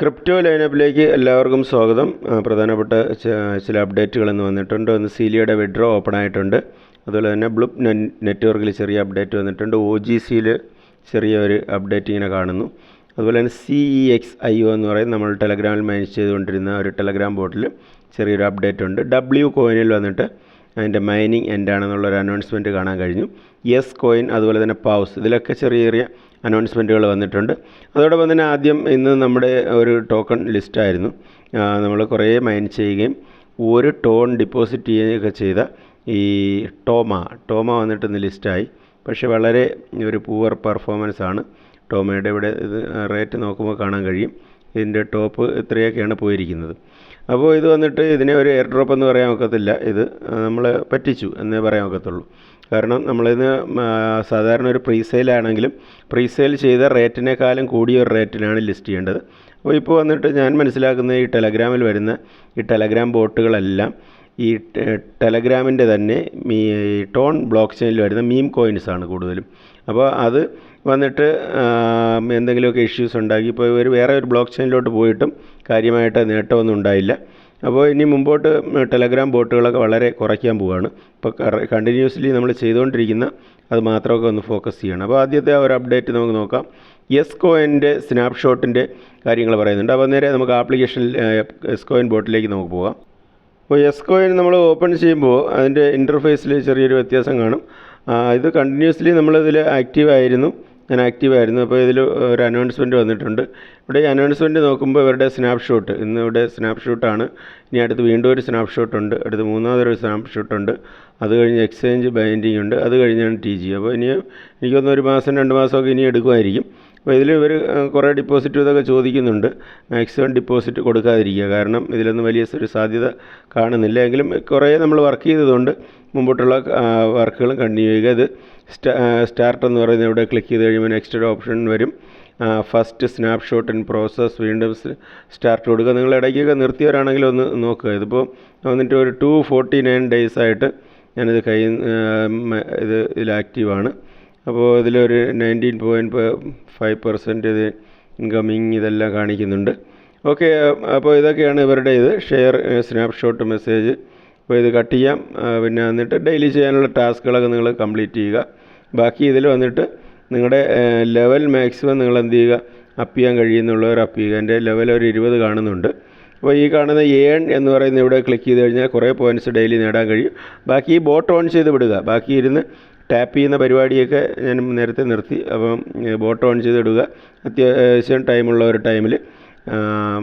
Crypto ലൈനപ്പിലേക്ക് എല്ലാവർക്കും സ്വാഗതം. പ്രധാനപ്പെട്ട ചില അപ്ഡേറ്റുകൾ ഇന്ന് വന്നിട്ടുണ്ട്. ഒന്ന് സീലിയുടെ വിഡ്രോ ഓപ്പൺ ആയിട്ടുണ്ട്. അതുപോലെ തന്നെ ബ്ലൂപ് നെറ്റ്വർക്കിൽ ചെറിയ അപ്ഡേറ്റ് വന്നിട്ടുണ്ട്. ഒ ജി സിയിൽ ചെറിയ ഒരു അപ്ഡേറ്റ് ഇങ്ങനെ കാണുന്നു. അതുപോലെ തന്നെ C E X I O എന്ന് പറയും. നമ്മൾ ടെലഗ്രാമിൽ മാനേജ് ചെയ്തുകൊണ്ടിരുന്ന ഒരു ടെലഗ്രാം ബോട്ടിൽ ചെറിയൊരു അപ്ഡേറ്റ് ഉണ്ട്. ഡബ്ല്യു കോയിനിൽ വന്നിട്ട് അതിന്റെ മൈനിങ് എൻഡാണെന്നുള്ള ഒരു അനൗൺസ്മെന്റ് കാണാൻ കഴിഞ്ഞു. യെസ് കോയിൻ അതുപോലെ തന്നെ പൗസ് ഇതിലൊക്കെ ചെറിയ ചെറിയ അനൗൺസ്മെന്റുകൾ വന്നിട്ടുണ്ട്. അതോടൊപ്പം തന്നെ ആദ്യം ഇന്ന് നമ്മുടെ ഒരു ടോക്കൺ ലിസ്റ്റായിരുന്നു നമ്മൾ കുറേ മൈൻ ചെയ്യുകയും ഒരു ടോൺ ഡിപ്പോസിറ്റ് ചെയ്യുകയൊക്കെ ചെയ്ത ഈ ടോമ ടോമ വന്നിട്ട് ഇന്ന് ലിസ്റ്റായി പക്ഷേ വളരെ ഒരു പൂവർ പെർഫോമൻസ് ആണ്. ടോമയുടെ ഇവിടെ ഇത് റേറ്റ് നോക്കുമ്പോൾ കാണാൻ കഴിയും. ഇതിന്റെ ടോപ്പ് ഇത്രയൊക്കെയാണ് പോയിരിക്കുന്നത്. അപ്പോൾ ഇത് വന്നിട്ട് ഇതിനെ ഒരു എയർ ഡ്രോപ്പ് എന്ന് പറയാൻ ഒക്കത്തില്ല ഇത് നമ്മൾ പറ്റിച്ചു എന്നേ പറയാൻ ഒക്കത്തുള്ളൂ കാരണം നമ്മളിന്ന് സാധാരണ ഒരു പ്രീസെയിലാണെങ്കിലും പ്രീസെയിൽ ചെയ്ത റേറ്റിനേക്കാളും കൂടിയ ഒരു റേറ്റിനാണ് ലിസ്റ്റ് ചെയ്യേണ്ടത് അപ്പോൾ ഇപ്പോൾ വന്നിട്ട് ഞാൻ മനസ്സിലാക്കുന്ന ഈ ടെലഗ്രാമിൽ വരുന്ന ഈ ടെലഗ്രാം ബോട്ടുകളെല്ലാം ഈ ടെലഗ്രാമിന്റെ തന്നെ മീ ടോൺ ബ്ലോക്ക് ചെയിനിൽ വരുന്ന മീം കോയിൻസ് ആണ് കൂടുതലും അപ്പോൾ അത് വന്നിട്ട് എന്തെങ്കിലുമൊക്കെ ഇഷ്യൂസ് ഉണ്ടാക്കി. ഇപ്പോൾ ഇവർ വേറെ ഒരു ബ്ലോക്ക് ചെയിനിലോട്ട് പോയിട്ടും കാര്യമായിട്ട് നേട്ടമൊന്നും ഉണ്ടായില്ല. അപ്പോൾ ഇനി മുമ്പോട്ട് ടെലഗ്രാം ബോട്ടുകളൊക്കെ വളരെ കുറയ്ക്കാൻ പോവുകയാണ് ഇപ്പോൾ കണ്ടിന്യൂസ്ലി നമ്മൾ ചെയ്തുകൊണ്ടിരിക്കുന്ന അത് മാത്രമൊക്കെ ഒന്ന് ഫോക്കസ് ചെയ്യണം. അപ്പോൾ ആദ്യത്തെ ഒരു അപ്ഡേറ്റ് നമുക്ക് നോക്കാം. എസ്കോയിന്റെ സ്നാപ്ഷോട്ടിന്റെ കാര്യങ്ങൾ പറയുന്നുണ്ട്. അപ്പോൾ നേരെ നമുക്ക് ആപ്ലിക്കേഷനിൽ എസ്കോയിൻ ബോട്ടിലേക്ക് നമുക്ക് പോകാം അപ്പോൾ എസ്കോയിൻ നമ്മൾ ഓപ്പൺ ചെയ്യുമ്പോൾ അതിന്റെ ഇന്റർഫേസിൽ ചെറിയൊരു വ്യത്യാസം കാണും. ഇത് കണ്ടിന്യൂസ്ലി നമ്മളിതിൽ ആക്റ്റീവ് ആയിരുന്നു. ഞാൻ ആക്റ്റീവ് ആയിരുന്നു. അപ്പോൾ ഇതിൽ ഒരു അനൗൺസ്മെന്റ് വന്നിട്ടുണ്ട്. ഇവിടെ ഈ അനൗൺസ്മെന്റ് നോക്കുമ്പോൾ ഇവരുടെ സ്നാപ്ഷോട്ട് ഇന്ന് ഇവിടെ സ്നാപ്ഷോട്ടാണ് ഇനി അടുത്ത് വീണ്ടും ഒരു സ്നാപ്ഷോട്ട് ഉണ്ട്. അടുത്ത് മൂന്നാമതൊരു സ്നാപ്ഷോട്ട് ഉണ്ട്. അത് കഴിഞ്ഞ് എക്സ്ചേഞ്ച് ബൈൻഡിങ് ഉണ്ട്. അത് കഴിഞ്ഞാണ് ടി ജി അപ്പോൾ ഇനി എനിക്കൊന്ന് ഒരു മാസം രണ്ട് മാസമൊക്കെ ഇനി എടുക്കുമായിരിക്കും. അപ്പോൾ ഇതിൽ ഇവർ കുറേ ഡിപ്പോസിറ്റ് ഇതൊക്കെ ചോദിക്കുന്നുണ്ട്. മാക്സിമം ഡിപ്പോസിറ്റ് കൊടുക്കാതിരിക്കുക. കാരണം ഇതിലൊന്നും വലിയ ഒരു സാധ്യത കാണുന്നില്ല. എങ്കിലും കുറേ നമ്മൾ വർക്ക് ചെയ്തതുകൊണ്ട് മുമ്പോട്ടുള്ള വർക്കുകളും കണ്ടിന്യൂ ചെയ്യുക. ഇത് സ്റ്റാ സ്റ്റാർട്ട് എന്ന് പറയുന്നത് ഇവിടെ ക്ലിക്ക് ചെയ്ത് കഴിയുമ്പോൾ നെക്സ്റ്റ് ഓപ്ഷൻ വരും. ഫസ്റ്റ് സ്നാപ്ഷോട്ട് ഇൻ പ്രോസസ്സ് വീണ്ടും സ്റ്റാർട്ട് കൊടുക്കുക. നിങ്ങൾ ഇടയ്ക്കൊക്കെ നിർത്തിയവരാണെങ്കിൽ ഒന്ന് നോക്കുക. ഇതിപ്പോൾ വന്നിട്ട് ഒരു ടു ഫോർട്ടി നയൻ ഡേയ്സ് ആയിട്ട് ഞാനിത് കൈ ഇത് ഇതിൽ ആക്റ്റീവാണ് അപ്പോൾ ഇതിലൊരു നയന്റീൻ പോയിന്റ് ഫൈവ് പെർസെന്റ് ഇത് ഇൻകമിങ് ഇതെല്ലാം കാണിക്കുന്നുണ്ട്. ഓക്കെ അപ്പോൾ ഇതൊക്കെയാണ് ഇവരുടെ ഇത് ഷെയർ സ്നാപ്ഷോട്ട് മെസ്സേജ് അപ്പോൾ ഇത് കട്ട് ചെയ്യാം. പിന്നെ വന്നിട്ട് ഡെയിലി ചെയ്യാനുള്ള ടാസ്കുകളൊക്കെ നിങ്ങൾ കംപ്ലീറ്റ് ചെയ്യുക. ബാക്കി ഇതിൽ വന്നിട്ട് നിങ്ങളുടെ ലെവൽ മാക്സിമം നിങ്ങൾ എന്ത് ചെയ്യുക? അപ്പ് ചെയ്യാൻ കഴിയുന്നുള്ളവർ അപ്പ് ചെയ്യുക. എന്റെ ലെവൽ ഒരു ഇരുപത് കാണുന്നുണ്ട്. അപ്പോൾ ഈ കാണുന്ന ഏൺ എന്ന് പറയുന്ന ഇവിടെ ക്ലിക്ക് ചെയ്ത് കഴിഞ്ഞാൽ കുറേ പോയിന്റ്സ് ഡെയിലി നേടാൻ കഴിയും. ബാക്കി ഈ ബോട്ട് ഓൺ ചെയ്ത് വിടുക. ബാക്കി ഇരുന്ന് ടാപ്പ് ചെയ്യുന്ന പരിപാടിയൊക്കെ ഞാൻ നേരത്തെ നിർത്തി. അപ്പം ബോട്ട് ഓൺ ചെയ്തിടുക. അത്യാവശ്യം ടൈമുള്ള ഒരു ടൈമിൽ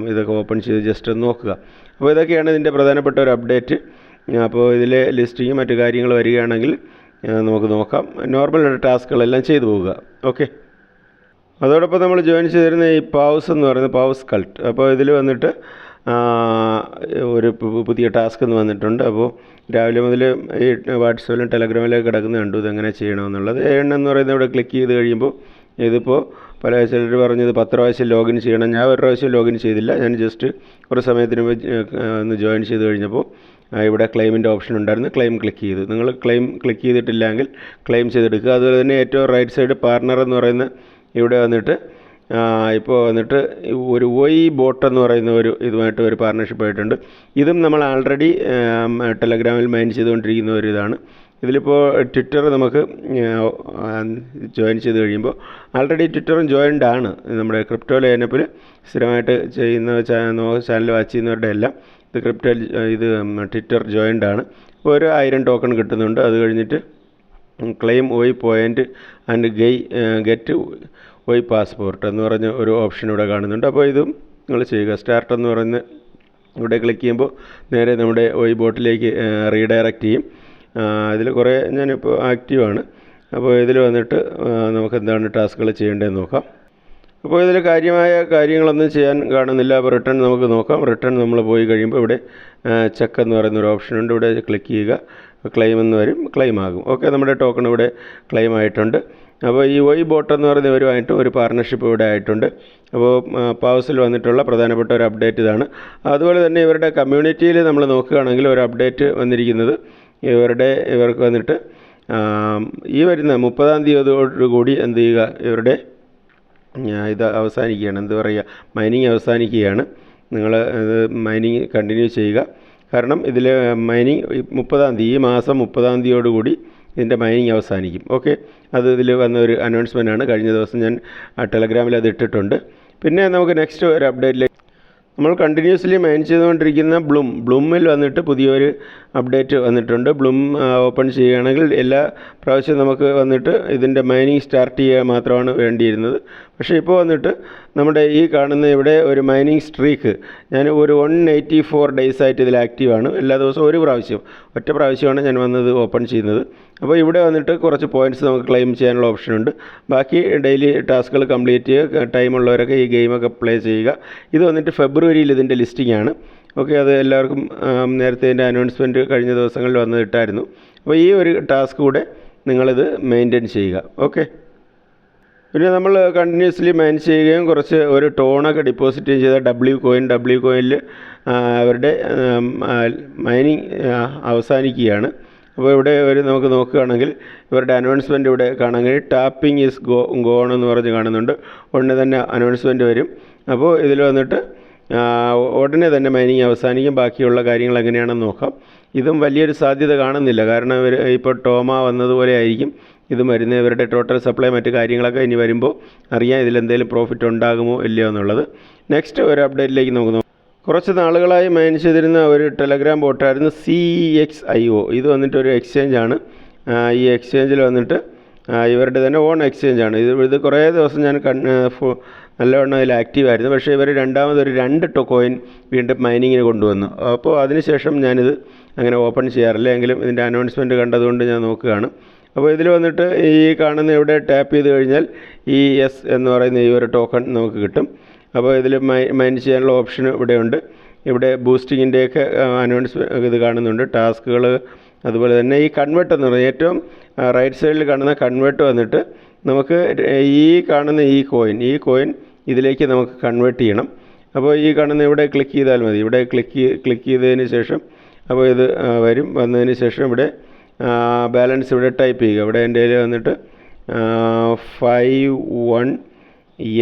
ഇതൊക്കെ ഓപ്പൺ ചെയ്ത് ജസ്റ്റ് ഒന്ന് നോക്കുക. അപ്പോൾ ഇതൊക്കെയാണ് ഇതിന്റെ പ്രധാനപ്പെട്ട ഒരു അപ്ഡേറ്റ്. അപ്പോൾ ഇതിലെ ലിസ്റ്റിങ് മറ്റു കാര്യങ്ങൾ വരികയാണെങ്കിൽ നമുക്ക് നോക്കാം. നോർമൽ ടാസ്കുകളെല്ലാം ചെയ്തു പോവുക. ഓക്കെ. അതോടൊപ്പം നമ്മൾ ജോയിൻ ചെയ്തിരുന്ന ഈ പൗസ് എന്ന് പറയുന്നത് പൗസ് കൾട്ട്. അപ്പോൾ ഇതിൽ വന്നിട്ട് ഒരു പുതിയ ടാസ്ക് എന്ന് വന്നിട്ടുണ്ട്. അപ്പോൾ രാവിലെ മുതൽ ഈ വാട്സപ്പിലും ടെലഗ്രാമിലൊക്കെ കിടക്കുന്ന കണ്ടു ഇതെങ്ങനെ ചെയ്യണമെന്നുള്ളത്. എണ്ണം എന്ന് പറയുന്നത് ഇവിടെ ക്ലിക്ക് ചെയ്ത് കഴിയുമ്പോൾ ഇതിപ്പോൾ പല ചിലർ പറഞ്ഞത് പത്ത് പ്രാവശ്യം ലോഗിൻ ചെയ്യണം. ഞാൻ ഒരു പ്രാവശ്യം ലോഗിൻ ചെയ്തില്ല. ഞാൻ ജസ്റ്റ് കുറേ സമയത്തിന് ഒന്ന് ജോയിൻ ചെയ്ത് കഴിഞ്ഞപ്പോൾ ഇവിടെ ക്ലെയിമിന്റെ ഓപ്ഷൻ ഉണ്ടായിരുന്നു. ക്ലെയിം ക്ലിക്ക് ചെയ്തു. നിങ്ങൾ ക്ലെയിം ക്ലിക്ക് ചെയ്തിട്ടില്ലെങ്കിൽ ക്ലെയിം ചെയ്തെടുക്കുക. അതുപോലെ തന്നെ ഏറ്റവും റൈറ്റ് സൈഡ് പാർട്ണർ എന്ന് പറയുന്ന ഇവിടെ വന്നിട്ട് ഇപ്പോൾ എന്നിട്ട് ഒരു ഒയ് ബോട്ട് എന്ന് പറയുന്ന ഒരു ഇതുമായിട്ട് ഒരു പാർട്ണർഷിപ്പ് ആയിട്ടുണ്ട്. ഇതും നമ്മൾ ആൾറെഡി ടെലഗ്രാമിൽ മൈൻ ചെയ്തുകൊണ്ടിരിക്കുന്ന ഒരു ഇതാണ്. ഇതിലിപ്പോൾ ട്വിറ്റർ നമുക്ക് ജോയിൻ ചെയ്ത് കഴിയുമ്പോൾ ആൾറെഡി ട്വിറ്ററും ജോയിൻഡ് ആണ്. നമ്മുടെ ക്രിപ്റ്റോ ലൈനപ്പിൽ സ്ഥിരമായിട്ട് ചെയ്യുന്ന ചാനൽ വാച്ച് ചെയ്യുന്നവരുടെ എല്ലാം ഇത് ക്രിപ്റ്റോ ഇത് ട്വിറ്റർ ജോയിൻഡ് ആണ്. ഒരു ആയിരം ടോക്കൺ കിട്ടുന്നുണ്ട്. അത് കഴിഞ്ഞിട്ട് ക്ലെയിം ഒയ് പോയിന്റ് ആൻഡ് ഗെയ് ഗെറ്റ് ഒയ് പാസ്പോർട്ട് എന്ന് പറഞ്ഞ ഒരു ഓപ്ഷൻ ഇവിടെ കാണുന്നുണ്ട്. അപ്പോൾ ഇതും നിങ്ങൾ ചെയ്യുക. സ്റ്റാർട്ട് എന്ന് പറയുന്ന ഇവിടെ ക്ലിക്ക് ചെയ്യുമ്പോൾ നേരെ നമ്മുടെ വൈ ബോട്ടിലേക്ക് റീഡയറക്റ്റ് ചെയ്യും. ഇതിൽ കുറേ ഞാനിപ്പോൾ ആക്റ്റീവാണ്. അപ്പോൾ ഇതിൽ വന്നിട്ട് നമുക്ക് എന്താണ് ടാസ്കുകൾ ചെയ്യേണ്ടതെന്ന് നോക്കാം. അപ്പോൾ ഇതിൽ കാര്യമായ കാര്യങ്ങളൊന്നും ചെയ്യാൻ കാണുന്നില്ല. അപ്പോൾ റിട്ടേൺ നമുക്ക് നോക്കാം. റിട്ടേൺ നമ്മൾ പോയി കഴിയുമ്പോൾ ഇവിടെ ചെക്ക് എന്ന് പറയുന്ന ഒരു ഓപ്ഷൻ ഉണ്ട്. ഇവിടെ ക്ലിക്ക് ചെയ്യുക. ക്ലെയിം എന്ന് വരും. ക്ലെയിം ആകും. ഓക്കെ നമ്മുടെ ടോക്കൺ ഇവിടെ ക്ലെയിം ആയിട്ടുണ്ട്. അപ്പോൾ ഈ വൈ ബോട്ട് എന്ന് പറയുന്ന ഇവരുമായിട്ട് ഒരു പാർട്ണർഷിപ്പ് ഇവിടെ ആയിട്ടുണ്ട്. അപ്പോൾ പാവസിൽ വന്നിട്ടുള്ള പ്രധാനപ്പെട്ട ഒരു അപ്ഡേറ്റ് ഇതാണ്. അതുപോലെ തന്നെ ഇവരുടെ കമ്മ്യൂണിറ്റിയിൽ നമ്മൾ നോക്കുകയാണെങ്കിൽ ഒരു അപ്ഡേറ്റ് വന്നിരിക്കുന്നത്. ഇവരുടെ ഇവർക്ക് വന്നിട്ട് ഈ വരുന്ന മുപ്പതാം തീയതിയോടുകൂടി എന്ത് ചെയ്യുക ഇവരുടെ ഇത് അവസാനിക്കുകയാണ്. എന്താ പറയുക മൈനിങ് അവസാനിക്കുകയാണ്. നിങ്ങൾ ഇത് മൈനിങ് കണ്ടിന്യൂ ചെയ്യുക. കാരണം ഇതിൽ മൈനിങ് മുപ്പതാം തീയതി ഈ മാസം മുപ്പതാം തീയതിയോടുകൂടി ഇതിന്റെ മൈനിങ് അവസാനിക്കും. ഓക്കെ അത് ഇതിൽ വന്ന ഒരു അനൗൺസ്മെന്റ് ആണ്. കഴിഞ്ഞ ദിവസം ഞാൻ ആ ടെലഗ്രാമിൽ അത് ഇട്ടിട്ടുണ്ട്. പിന്നെ നമുക്ക് നെക്സ്റ്റ് ഒരു അപ്ഡേറ്റിലേക്ക് നമ്മൾ കണ്ടിന്യൂസ്ലി മൈൻ ചെയ്തുകൊണ്ടിരിക്കുന്ന ബ്ലൂം ബ്ലൂമിൽ വന്നിട്ട് പുതിയൊരു അപ്ഡേറ്റ് വന്നിട്ടുണ്ട്. ബ്ലൂം ഓപ്പൺ ചെയ്യുകയാണെങ്കിൽ എല്ലാ പ്രാവശ്യവും നമുക്ക് വന്നിട്ട് ഇതിന്റെ മൈനിങ് സ്റ്റാർട്ട് ചെയ്യുക മാത്രമാണ് വേണ്ടിയിരുന്നത്. പക്ഷേ ഇപ്പോൾ വന്നിട്ട് നമ്മുടെ ഈ കാണുന്ന ഇവിടെ ഒരു മൈനിങ് സ്ട്രീക്ക്. ഞാൻ ഒരു വൺ എയ്റ്റി ഫോർ ഡേയ്സ് ആയിട്ട് ഇതിൽ ആക്റ്റീവാണ്. എല്ലാ ദിവസവും ഒരു പ്രാവശ്യം ഒറ്റ പ്രാവശ്യമാണ് ഞാൻ വന്നത് ഓപ്പൺ ചെയ്യുന്നത്. അപ്പോൾ ഇവിടെ വന്നിട്ട് കുറച്ച് പോയിന്റ്സ് നമുക്ക് ക്ലെയിം ചെയ്യാനുള്ള ഓപ്ഷനുണ്ട്. ബാക്കി ഡെയിലി ടാസ്കുകൾ കംപ്ലീറ്റ് ചെയ്യുക ടൈമുള്ളവരൊക്കെ ഈ ഗെയിമൊക്കെ പ്ലേ ചെയ്യുക. ഇത് വന്നിട്ട് ഫെബ്രുവരിയിൽ ഇതിന്റെ ലിസ്റ്റിംഗ് ആണ്. ഓക്കെ അത് എല്ലാവർക്കും നേരത്തെ അതിന്റെ അനൗൺസ്മെന്റ് കഴിഞ്ഞ ദിവസങ്ങളിൽ വന്ന് ഇട്ടായിരുന്നു. അപ്പോൾ ഈ ഒരു ടാസ്ക് കൂടെ നിങ്ങളിത് മെയിന്റെയിൻ ചെയ്യുക. ഓക്കെ പിന്നെ നമ്മൾ കണ്ടിന്യൂസ്ലി മൈൻ ചെയ്യുകയും കുറച്ച് ഒരു ടോണൊക്കെ ഡിപ്പോസിറ്റ് ചെയ്ത ഡബ്ല്യു കോയിൻ ഡബ്ല്യു കോയിനിൽ അവരുടെ മൈനിങ് അവസാനിക്കുകയാണ്. അപ്പോൾ ഇവിടെ ഒരു നമുക്ക് നോക്കുകയാണെങ്കിൽ ഇവരുടെ അനൗൺസ്മെന്റ് ഇവിടെ കാണാമെങ്കിൽ ടാപ്പിംഗ് ഈസ് ഗോ ഗോൺ എന്ന് പറഞ്ഞ് കാണുന്നുണ്ട്. ഉടനെ തന്നെ അനൗൺസ്മെന്റ് വരും. അപ്പോൾ ഇതിൽ വന്നിട്ട് ഉടനെ തന്നെ മൈനിങ് അവസാനിക്കും. ബാക്കിയുള്ള കാര്യങ്ങൾ എങ്ങനെയാണെന്ന് നോക്കാം. ഇതും വലിയൊരു സാധ്യത കാണുന്നില്ല. കാരണം ഇവർ ഇപ്പോൾ ടോമ വന്നതുപോലെ ആയിരിക്കും. ഇത് മരുന്ന് ഇവരുടെ ടോട്ടൽ സപ്ലൈ മറ്റു കാര്യങ്ങളൊക്കെ ഇനി വരുമ്പോൾ അറിയാം ഇതിലെന്തെങ്കിലും പ്രോഫിറ്റ് ഉണ്ടാകുമോ ഇല്ലയോ എന്നുള്ളത്. നെക്സ്റ്റ് ഒരു അപ്ഡേറ്റിലേക്ക് നമുക്ക് നോക്കാം. കുറച്ച് നാളുകളായി മൈൻ ചെയ്തിരുന്ന ഒരു ടെലഗ്രാം ബോട്ടായിരുന്നു സി എക്സ് ഐ ഒ ഇത് വന്നിട്ട് ഒരു എക്സ്ചേഞ്ച് ആണ്. ഈ എക്സ്ചേഞ്ചിൽ വന്നിട്ട് ഇവരുടെ തന്നെ ഓൺ എക്സ്ചേഞ്ച് ആണ്. ഇത് ഇത് കുറേ ദിവസം ഞാൻ നല്ലവണ്ണം അതിൽ ആക്റ്റീവായിരുന്നു പക്ഷേ ഇവർ രണ്ടാമതൊരു രണ്ട് ടൊക്കോയിൻ കോയിൻ വീണ്ടും മൈനിങ്ങിന് കൊണ്ടുവന്നു. അപ്പോൾ അതിനുശേഷം ഞാനിത് അങ്ങനെ ഓപ്പൺ ചെയ്യാറില്ല. എങ്കിലും ഇതിന്റെ അനൗൺസ്മെന്റ് കണ്ടതുകൊണ്ട് ഞാൻ നോക്കുകയാണ്. അപ്പോൾ ഇതിൽ വന്നിട്ട് ഈ കാണുന്ന ഇവിടെ ടാപ്പ് ചെയ്ത് കഴിഞ്ഞാൽ ഈ എസ് എന്ന് പറയുന്ന ഈ ഒരു ടോക്കൺ നമുക്ക് കിട്ടും. അപ്പോൾ ഇതിൽ മൈ മൈൻ ചെയ്യാനുള്ള ഓപ്ഷൻ ഇവിടെയുണ്ട്. ഇവിടെ ബൂസ്റ്റിങ്ങിന്റെയൊക്കെ അനൗൺസ് ഇത് കാണുന്നുണ്ട്. ടാസ്കുകൾ അതുപോലെ തന്നെ ഈ കൺവെർട്ട് എന്ന് പറയുന്നത് ഏറ്റവും റൈറ്റ് സൈഡിൽ കാണുന്ന കൺവെർട്ട് വന്നിട്ട് നമുക്ക് ഈ കാണുന്ന ഈ കോയിൻ ഈ കോയിൻ ഇതിലേക്ക് നമുക്ക് കൺവേർട്ട് ചെയ്യണം. അപ്പോൾ ഈ കാണുന്ന ഇവിടെ ക്ലിക്ക് ചെയ്താൽ മതി. ഇവിടെ ക്ലിക്ക് ക്ലിക്ക് ചെയ്തതിന് ശേഷം അപ്പോൾ ഇത് വരും. വന്നതിന് ശേഷം ഇവിടെ ബാലൻസ് ഇവിടെ ടൈപ്പ് ചെയ്യുക. ഇവിടെ എന്റെ കയ്യിൽ വന്നിട്ട് ഫൈവ് വൺ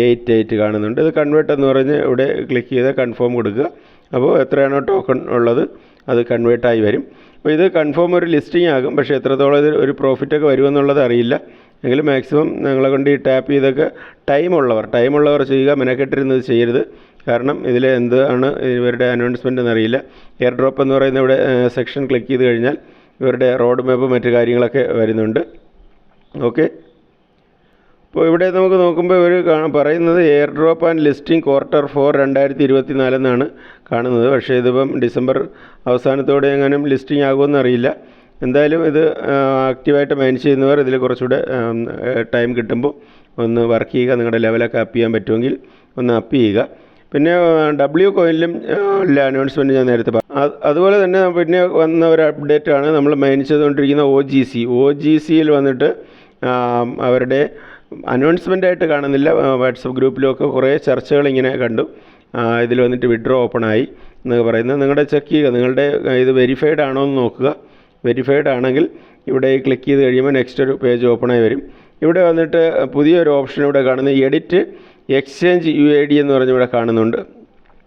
എയ്റ്റ് എയ്റ്റ് കാണുന്നുണ്ട്. ഇത് കൺവേർട്ട് എന്ന് പറഞ്ഞ് ഇവിടെ ക്ലിക്ക് ചെയ്ത് കൺഫേം കൊടുക്കുക. അപ്പോൾ എത്രയാണോ ടോക്കൺ ഉള്ളത് അത് കൺവേർട്ടായി വരും. അപ്പോൾ ഇത് കൺഫേം ഒരു ലിസ്റ്റിംഗ് ആകും. പക്ഷേ എത്രത്തോളം ഇത് ഒരു പ്രോഫിറ്റൊക്കെ വരുമെന്നുള്ളത് അറിയില്ല. എങ്കിലും മാക്സിമം ഞങ്ങളെ കൊണ്ട് ഈ ടാപ്പ് ചെയ്തൊക്കെ ടൈമുള്ളവർ ടൈമുള്ളവർ ചെയ്യുക മെനക്കെട്ടിരുന്നത് ചെയ്യരുത്. കാരണം ഇതിൽ എന്താണ് ഇവരുടെ അനൗൺസ്മെന്റ് എന്നറിയില്ല എയർ ഡ്രോപ്പ് എന്ന് പറയുന്ന ഇവിടെ സെക്ഷൻ ക്ലിക്ക് ചെയ്ത് കഴിഞ്ഞാൽ ഇവരുടെ റോഡ് മാപ്പ് മറ്റു കാര്യങ്ങളൊക്കെ വരുന്നുണ്ട്. ഓക്കെ അപ്പോൾ ഇവിടെ നമുക്ക് നോക്കുമ്പോൾ ഇവർ പറയുന്നത് airdrop and listing quarter four രണ്ടായിരത്തി ഇരുപത്തി നാലെന്നാണ് കാണുന്നത്. പക്ഷേ ഇതിപ്പം ഡിസംബർ അവസാനത്തോടെ എങ്ങാനും ലിസ്റ്റിംഗ് ആകുമെന്ന് അറിയില്ല എന്തായാലും ഇത് ആക്റ്റീവായിട്ട് മെയിൻ ചെയ്യുന്നവർ ഇതിൽ കുറച്ചുകൂടെ ടൈം കിട്ടുമ്പോൾ ഒന്ന് വർക്ക് ചെയ്യുക നിങ്ങളുടെ ലെവലൊക്കെ അപ്പ് ചെയ്യാൻ പറ്റുമെങ്കിൽ ഒന്ന് അപ്പ് ചെയ്യുക. പിന്നെ ഡബ്ല്യു കോയിനിലും ഉള്ള അനൗൺസ്മെന്റ് ഞാൻ നേരത്തെ പറഞ്ഞു അത് അതുപോലെ തന്നെ പിന്നെ വന്ന ഒരു അപ്ഡേറ്റാണ് നമ്മൾ മെയിൻ ചെയ്തുകൊണ്ടിരിക്കുന്ന O G C O G സിയിൽ വന്നിട്ട് അവരുടെ അനൗൺസ്മെന്റ് ആയിട്ട് കാണുന്നില്ല. വാട്സപ്പ് ഗ്രൂപ്പിലൊക്കെ കുറേ ചർച്ചകൾ ഇങ്ങനെ കണ്ടു. ഇതിൽ വന്നിട്ട് വിഡ്രോ ഓപ്പൺ ആയി എന്നൊക്കെ പറയുന്നത്. നിങ്ങളുടെ ചെക്ക് ചെയ്യുക. നിങ്ങളുടെ ഇത് വെരിഫൈഡ് ആണോ എന്ന് നോക്കുക. വെരിഫൈഡ് ആണെങ്കിൽ ഇവിടെ ക്ലിക്ക് ചെയ്ത് കഴിയുമ്പോൾ നെക്സ്റ്റ് ഒരു പേജ് ഓപ്പൺ ആയി വരും. ഇവിടെ വന്നിട്ട് പുതിയൊരു ഓപ്ഷൻ ഇവിടെ കാണുന്നത് edit exchange U I D എന്ന് പറഞ്ഞ് ഇവിടെ കാണുന്നുണ്ട്.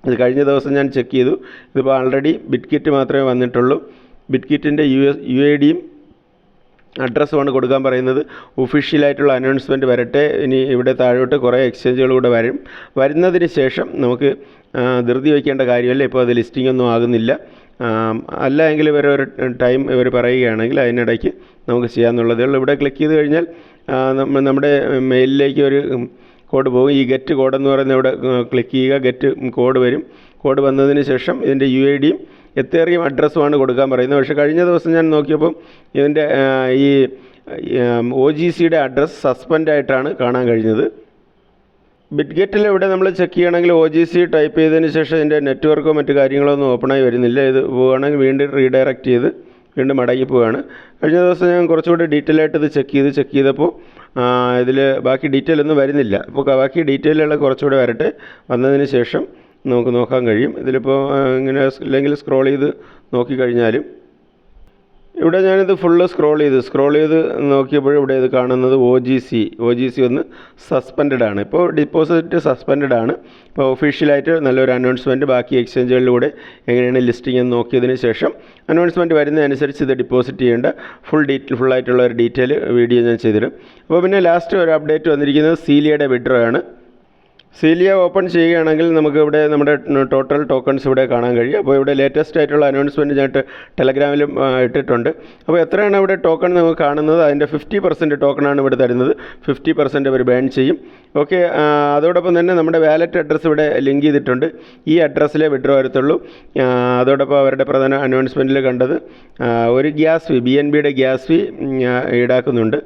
ഇത് കഴിഞ്ഞ ദിവസം ഞാൻ ചെക്ക് ചെയ്തു. ഇതിപ്പോൾ ആൾറെഡി ബിറ്റ് കിറ്റ് മാത്രമേ വന്നിട്ടുള്ളൂ. ബിറ്റ് കിറ്റിന്റെ യു എസ് യു ഐ ഡിയും അഡ്രസ്സുമാണ് കൊടുക്കാൻ പറയുന്നത്. ഒഫീഷ്യലായിട്ടുള്ള അനൗൺസ്മെന്റ് വരട്ടെ. ഇനി ഇവിടെ താഴോട്ട് കുറേ എക്സ്ചേഞ്ചുകൾ കൂടെ വരും. വരുന്നതിന് ശേഷം നമുക്ക് ധൃതി വയ്ക്കേണ്ട കാര്യമല്ല. ഇപ്പോൾ അത് ലിസ്റ്റിംഗ് ഒന്നും ആകുന്നില്ല. അല്ല എങ്കിൽ ഇവർ ഒരു ടൈം ഇവർ പറയുകയാണെങ്കിൽ അതിനിടയ്ക്ക് നമുക്ക് ചെയ്യാമെന്നുള്ളതേ ഉള്ളൂ. ഇവിടെ ക്ലിക്ക് ചെയ്ത് കഴിഞ്ഞാൽ നമ്മുടെ മെയിലിലേക്ക് ഒരു കോഡ് പോകും. ഈ ഗെറ്റ് കോഡ് എന്ന് പറയുന്ന ഇവിടെ ക്ലിക്ക് ചെയ്യുക. ഗെറ്റ് കോഡ് വരും. കോഡ് വന്നതിന് ശേഷം ഇതിന്റെ യു ഐ ഡിയും എത്തേറിയും അഡ്രസ്സുമാണ് കൊടുക്കാൻ പറയുന്നത്. പക്ഷേ കഴിഞ്ഞ ദിവസം ഞാൻ നോക്കിയപ്പം ഇതിന്റെ ഈ ഒ ജി സിയുടെ അഡ്രസ്സ് സസ്പെൻഡായിട്ടാണ് കാണാൻ കഴിഞ്ഞത്. ബിറ്റ്ഗെറ്റിൽ ഇവിടെ നമ്മൾ ചെക്ക് ചെയ്യണമെങ്കിൽ ഒ ജി സി ടൈപ്പ് ചെയ്തതിന് ശേഷം ഇതിന്റെ നെറ്റ്വർക്കോ മറ്റു കാര്യങ്ങളോ ഒന്നും ഓപ്പണായി വരുന്നില്ല. ഇത് പോവുകയാണെങ്കിൽ വീണ്ടും റീഡയറക്റ്റ് ചെയ്ത് വീണ്ടും മടങ്ങി പോവുകയാണ്. കഴിഞ്ഞ ദിവസം ഞാൻ കുറച്ചുകൂടി ഡീറ്റെയിൽ ആയിട്ട് ഇത് ചെക്ക് ചെയ്ത് ചെക്ക് ചെയ്തപ്പോൾ ഇതിൽ ബാക്കി ഡീറ്റെയിൽ ഒന്നും വരുന്നില്ല. അപ്പോൾ ബാക്കി ഡീറ്റെയിലുള്ള കുറച്ചുകൂടെ വരട്ടെ. വന്നതിന് ശേഷം നമുക്ക് നോക്കാൻ കഴിയും. ഇതിലിപ്പോൾ ഇങ്ങനെ അല്ലെങ്കിൽ സ്ക്രോൾ ചെയ്ത് നോക്കിക്കഴിഞ്ഞാലും ഇവിടെ ഞാനിത് ഫുള്ള് സ്ക്രോൾ ചെയ്ത് സ്ക്രോൾ ചെയ്ത് നോക്കിയപ്പോൾ ഇവിടെ ഇത് കാണുന്നത് O G C O G C ഒന്ന് സസ്പെൻഡ് ആണ്. ഇപ്പോൾ ഡിപ്പോസിറ്റ് സസ്പെൻഡ് ആണ്. ഇപ്പോൾ ഒഫീഷ്യലായിട്ട് നല്ലൊരു അനൗൺസ്മെന്റ് ബാക്കി എക്സ്ചേഞ്ചുകളിലൂടെ എങ്ങനെയാണ് ലിസ്റ്റിംഗ് എന്ന് നോക്കിയതിന് ശേഷം അനൗൺസ്മെന്റ് വരുന്നതനുസരിച്ച് ഇത് ഡിപ്പോസിറ്റ് ചെയ്യേണ്ട ഫുൾ ഡീറ്റെയിൽ ഫുള്ളായിട്ടുള്ള ഒരു ഡീറ്റെയിൽ വീഡിയോ ഞാൻ ചെയ്തിടും. അപ്പോൾ പിന്നെ ലാസ്റ്റ് ഒരു അപ്ഡേറ്റ് വന്നിരിക്കുന്നത് സീലിയയുടെ വിഡ്രോ ആണ്. സീലിയ ഓപ്പൺ ചെയ്യുകയാണെങ്കിൽ നമുക്ക് ഇവിടെ നമ്മുടെ ടോട്ടൽ ടോക്കൺസ് ഇവിടെ കാണാൻ കഴിയും. അപ്പോൾ ഇവിടെ ലേറ്റസ്റ്റ് ആയിട്ടുള്ള അനൗൺസ്മെന്റ് ഞാൻ ടെലഗ്രാമിലും ഇട്ടിട്ടുണ്ട്. അപ്പോൾ എത്രയാണ് ഇവിടെ ടോക്കൺ നമുക്ക് കാണുന്നത്? അതിന്റെ ഫിഫ്റ്റി പെർസെന്റ് ടോക്കണാണ് ഇവിടെ തരുന്നത്. ഫിഫ്റ്റി പെർസെന്റ് അവർ ബാൻ ചെയ്യും. ഓക്കെ അതോടൊപ്പം തന്നെ നമ്മുടെ വാലറ്റ് അഡ്രസ്സ് ഇവിടെ ലിങ്ക് ചെയ്തിട്ടുണ്ട്. ഈ അഡ്രസ്സിലെ വിഡ്രോ വരത്തുള്ളൂ. അതോടൊപ്പം അവരുടെ പ്രധാന അനൗൺസ്മെന്റിൽ കണ്ടത് ഒരു ഗ്യാസ് ഫീ ബി എൻ ബിയുടെ ഗ്യാസ് ഫീ ഈടാക്കുന്നുണ്ട്.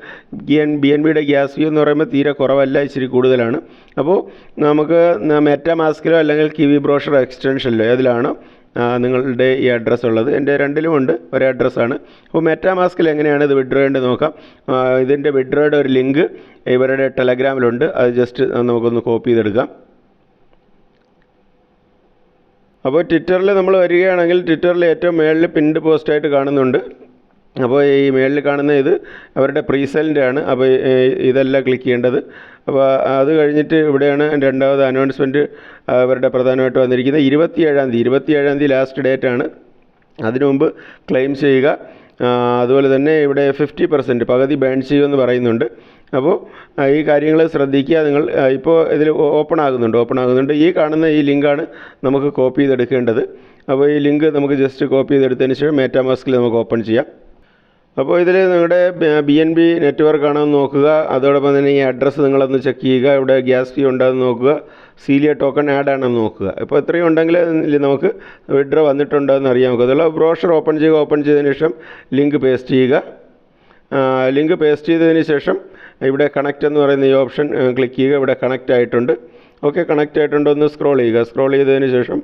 ബി എൻ ബി എൻ ബിയുടെ ഗ്യാസ് ഫീ എന്ന് പറയുമ്പോൾ തീരെ കുറവല്ല ഇച്ചിരി കൂടുതലാണ്. അപ്പോൾ നമുക്ക് മെറ്റാ മാസ്കിലോ അല്ലെങ്കിൽ കിവി ബ്രോഷർ എക്സ്റ്റൻഷനിലോ ഏതിലാണോ നിങ്ങളുടെ ഈ അഡ്രസ്സ് ഉള്ളത്? എന്റെ രണ്ടിലുമുണ്ട് ഒരു അഡ്രസ്സാണ് അപ്പോൾ മെറ്റാ മാസ്കിൽ എങ്ങനെയാണ് ഇത് വിഡ്രോ ചെയ്യേണ്ടത് നോക്കാം. ഇതിന്റെ വിഡ്രോയുടെ ഒരു ലിങ്ക് ഇവരുടെ ടെലഗ്രാമിലുണ്ട് അത് ജസ്റ്റ് നമുക്കൊന്ന് കോപ്പി ചെയ്തെടുക്കാം. അപ്പോൾ ട്വിറ്ററിൽ നമ്മൾ വരികയാണെങ്കിൽ ട്വിറ്ററിൽ ഏറ്റവും മേളിൽ പിൻഡ് പോസ്റ്റായിട്ട് കാണുന്നുണ്ട്. അപ്പോൾ ഈ മേളിൽ കാണുന്ന ഇത് അവരുടെ പ്രീസെലിന്റെ ആണ് അപ്പോൾ ഇതെല്ലാം ക്ലിക്ക് ചെയ്യേണ്ടത്. അപ്പോൾ അത് കഴിഞ്ഞിട്ട് ഇവിടെയാണ് രണ്ടാമത് അനൗൺസ്മെന്റ് അവരുടെ പ്രധാനമായിട്ട് വന്നിരിക്കുന്നത്. ഇരുപത്തിയേഴാം തീയതി ഇരുപത്തിയേഴാം തീയതി ലാസ്റ്റ് ഡേറ്റ് ആണ്. അതിനു മുമ്പ് ക്ലെയിം ചെയ്യുക. അതുപോലെ തന്നെ ഇവിടെ ഫിഫ്റ്റി പെർസെന്റ് പകുതി ബാൻ ചെയ്യുമെന്ന് പറയുന്നുണ്ട്. അപ്പോൾ ഈ കാര്യങ്ങൾ ശ്രദ്ധിക്കുക. നിങ്ങൾ ഇപ്പോൾ ഇതിൽ ഓപ്പൺ ആകുന്നുണ്ട് ഓപ്പൺ ആകുന്നുണ്ട്. ഈ കാണുന്ന ഈ ലിങ്കാണ് നമുക്ക് കോപ്പി ചെയ്തെടുക്കേണ്ടത്. അപ്പോൾ ഈ ലിങ്ക് നമുക്ക് ജസ്റ്റ് കോപ്പി ചെയ്തെടുത്തതിന് ശേഷം മേറ്റാമാസ്കിൽ നമുക്ക് ഓപ്പൺ ചെയ്യാം. അപ്പോൾ ഇതിൽ നിങ്ങളുടെ ബി എൻ ബി നെറ്റ്വർക്ക് ആണോ എന്ന് നോക്കുക. അതോടൊപ്പം തന്നെ ഈ അഡ്രസ്സ് നിങ്ങളൊന്ന് ചെക്ക് ചെയ്യുക. ഇവിടെ ഗ്യാസ് ഫീ ഉണ്ടോ എന്ന് നോക്കുക. സീലിയ ടോക്കൺ ആഡ് ആണെന്ന് നോക്കുക. ഇപ്പോൾ ഇത്രയും ഉണ്ടെങ്കിൽ നമുക്ക് വിഡ്രോ വന്നിട്ടുണ്ടോ എന്ന് അറിയാൻ നോക്കുക. അതുള്ള ബ്രോഷർ ഓപ്പൺ ചെയ്യുക ഓപ്പൺ ചെയ്തതിന് ശേഷം ലിങ്ക് പേസ്റ്റ് ചെയ്യുക. ലിങ്ക് പേസ്റ്റ് ചെയ്തതിന് ശേഷം ഇവിടെ കണക്റ്റ് എന്ന് പറയുന്ന ഈ ഓപ്ഷൻ ക്ലിക്ക് ചെയ്യുക. ഇവിടെ കണക്റ്റ് ആയിട്ടുണ്ട്. ഓക്കെ കണക്റ്റ് ആയിട്ടുണ്ടോ എന്ന് സ്ക്രോൾ ചെയ്യുക. സ്ക്രോൾ ചെയ്തതിന് ശേഷം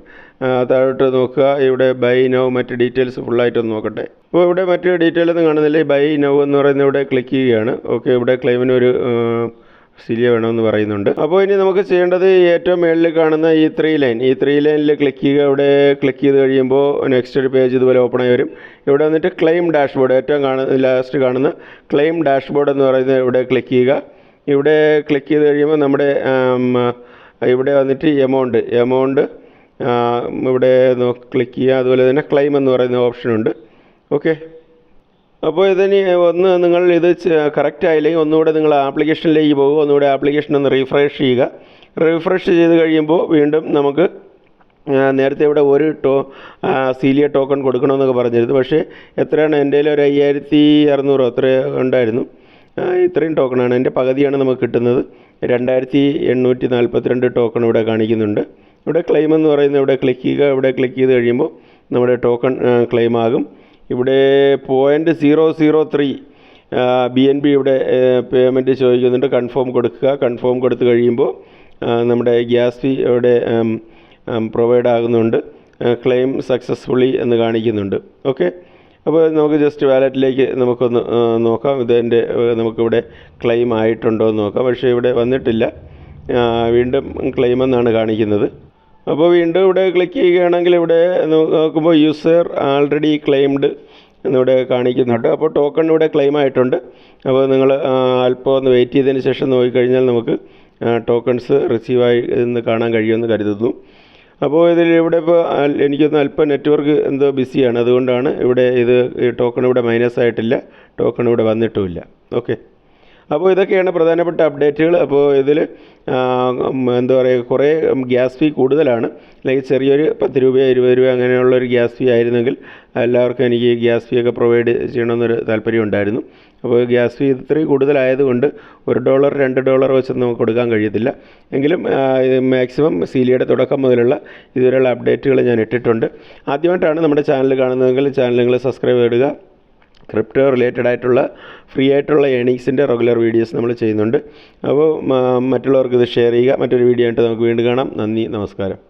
താഴോട്ട് നോക്കുക. ഇവിടെ ബൈ നൗ മറ്റ് ഡീറ്റെയിൽസ് ഫുള്ളായിട്ടൊന്ന് നോക്കട്ടെ. അപ്പോൾ ഇവിടെ മറ്റ് ഡീറ്റെയിൽ ഒന്നും കാണുന്നില്ല. ബൈ നൗ എന്ന് പറയുന്ന ഇവിടെ ക്ലിക്ക് ചെയ്യുകയാണ്. ഓക്കെ ഇവിടെ ക്ലെയിമിന് ഒരു സിലിയ വേണമെന്ന് പറയുന്നുണ്ട്. അപ്പോൾ ഇനി നമുക്ക് ചെയ്യേണ്ടത് ഏറ്റവും മുകളിൽ കാണുന്ന ഈ ത്രീ ലൈൻ ഈ ത്രീ ലൈനിൽ ക്ലിക്ക് ചെയ്യുക. ഇവിടെ ക്ലിക്ക് ചെയ്ത് കഴിയുമ്പോൾ നെക്സ്റ്റ് ഒരു പേജ് ഇതുപോലെ ഓപ്പൺ ആയി വരും. ഇവിടെ വന്നിട്ട് ക്ലെയിം ഡാഷ്ബോർഡ് ഏറ്റവും കാണുന്ന ലാസ്റ്റ് കാണുന്ന ക്ലെയിം ഡാഷ്ബോർഡ് എന്ന് പറയുന്നത് ഇവിടെ ക്ലിക്ക് ചെയ്യുക. ഇവിടെ ക്ലിക്ക് ചെയ്ത് കഴിയുമ്പോൾ നമ്മുടെ ഇവിടെ വന്നിട്ട് എമൗണ്ട് എമൗണ്ട് ഇവിടെ ക്ലിക്ക് ചെയ്യുക. അതുപോലെ തന്നെ ക്ലെയിം എന്ന് പറയുന്ന ഓപ്ഷനുണ്ട് ഓക്കെ അപ്പോൾ ഇതിന് ഒന്ന് നിങ്ങൾ ഇത് കറക്റ്റ് ആയില്ലെങ്കിൽ ഒന്നുകൂടെ നിങ്ങൾ ആപ്ലിക്കേഷനിലേക്ക് പോകുക. ഒന്നുകൂടെ ആപ്ലിക്കേഷൻ ഒന്ന് റീഫ്രഷ് ചെയ്യുക. റീഫ്രഷ് ചെയ്ത് കഴിയുമ്പോൾ വീണ്ടും നമുക്ക് നേരത്തെ ഇവിടെ ഒരു ടോ സീലിയ ടോക്കൺ കൊടുക്കണമെന്നൊക്കെ പറഞ്ഞിരുന്നു. പക്ഷേ എത്രയാണ്? എന്റെ ഒരു അയ്യായിരത്തി അറുന്നൂറോ അത്ര ഉണ്ടായിരുന്നു. ഇത്രയും ടോക്കണാണ് എന്റെ പകുതിയാണ് നമുക്ക് കിട്ടുന്നത്. രണ്ടായിരത്തി എണ്ണൂറ്റി നാൽപ്പത്തിരണ്ട് ടോക്കൺ ഇവിടെ കാണിക്കുന്നുണ്ട്. ഇവിടെ ക്ലെയിം എന്ന് പറയുന്നത് ഇവിടെ ക്ലിക്ക് ചെയ്യുക ഇവിടെ ക്ലിക്ക് ചെയ്ത് കഴിയുമ്പോൾ നമ്മുടെ ടോക്കൺ ക്ലെയിം ആകും. ഇവിടെ point zero zero three B N B ഇവിടെ പേയ്മെന്റ് ചോദിക്കുന്നുണ്ട്. കൺഫേം കൊടുക്കുക. കൺഫേം കൊടുത്തു കഴിയുമ്പോൾ നമ്മുടെ ഗ്യാസ് ഫീ ഇവിടെ പ്രൊവൈഡ് ആകുന്നുണ്ട്. ക്ലെയിം സക്സസ്ഫുള്ളി എന്ന് കാണിക്കുന്നുണ്ട്. ഓക്കെ അപ്പോൾ നമുക്ക് ജസ്റ്റ് വാലറ്റിലേക്ക് നമുക്കൊന്ന് നോക്കാം. ഇതിന്റെ നമുക്കിവിടെ ക്ലെയിം ആയിട്ടുണ്ടോ എന്ന് നോക്കാം. പക്ഷേ ഇവിടെ വന്നിട്ടില്ല. വീണ്ടും ക്ലെയിം എന്നാണ് കാണിക്കുന്നത്. അപ്പോൾ വീണ്ടും ഇവിടെ ക്ലിക്ക് ചെയ്യുകയാണെങ്കിൽ ഇവിടെ നോക്കുമ്പോൾ യൂസർ ആൾറെഡി ക്ലെയിംഡ് എന്നിവിടെ കാണിക്കുന്നുണ്ട്. അപ്പോൾ ടോക്കൺ ഇവിടെ ക്ലെയിം ആയിട്ടുണ്ട്. അപ്പോൾ നിങ്ങൾ അല്പം ഒന്ന് വെയിറ്റ് ചെയ്തതിന് ശേഷം നോക്കിക്കഴിഞ്ഞാൽ നമുക്ക് ടോക്കൺസ് റിസീവായി എന്ന് കാണാൻ കഴിയുമെന്ന് കരുതുന്നു. അപ്പോൾ ഇതിൽ ഇവിടെ ഇപ്പോൾ എനിക്കൊന്ന് അല്പം നെറ്റ്വർക്ക് എന്തോ ബിസിയാണ്. അതുകൊണ്ടാണ് ഇവിടെ ഇത് ടോക്കൺ ഇവിടെ മൈനസ് ആയിട്ടില്ല. ടോക്കൺ ഇവിടെ വന്നിട്ടുമില്ല. ഓക്കെ അപ്പോൾ ഇതൊക്കെയാണ് പ്രധാനപ്പെട്ട അപ്ഡേറ്റുകൾ അപ്പോൾ ഇതിൽ എന്താ പറയുക കുറേ ഗ്യാസ് ഫീ കൂടുതലാണ്. അല്ലെങ്കിൽ ചെറിയൊരു പത്ത് രൂപയോ ഇരുപത് രൂപ അങ്ങനെയുള്ളൊരു ഗ്യാസ് ഫീ ആയിരുന്നെങ്കിൽ എല്ലാവർക്കും എനിക്ക് ഗ്യാസ് ഫീ ഒക്കെ പ്രൊവൈഡ് ചെയ്യണമെന്നൊരു താല്പര്യം ഉണ്ടായിരുന്നു. അപ്പോൾ ഗ്യാസ് ഫീ ഇത്രയും കൂടുതലായതുകൊണ്ട് ഒരു ഡോളർ രണ്ട് ഡോളർ വെച്ചൊന്നും നമുക്ക് കൊടുക്കാൻ കഴിയത്തില്ല. എങ്കിലും മാക്സിമം സീലിയുടെ തുടക്കം മുതലുള്ള ഇതുവരെയുള്ള അപ്ഡേറ്റുകൾ ഞാൻ ഇട്ടിട്ടുണ്ട്. ആദ്യമായിട്ടാണ് നമ്മുടെ ചാനൽ കാണുന്നതെങ്കിൽ ചാനൽ നിങ്ങൾ സബ്സ്ക്രൈബ് ചെയ്യുക ക്രിപ്റ്റോ റിലേറ്റഡ് ആയിട്ടുള്ള ഫ്രീ ആയിട്ടുള്ള ഏണിങ്സിന്റെ റെഗുലർ വീഡിയോസ് നമ്മൾ ചെയ്യുന്നുണ്ട്. അപ്പോൾ മറ്റുള്ളവർക്ക് ഇത് ഷെയർ ചെയ്യുക. മറ്റൊരു വീഡിയോ ആയിട്ട് നമുക്ക് വീണ്ടും കാണാം. നന്ദി നമസ്കാരം.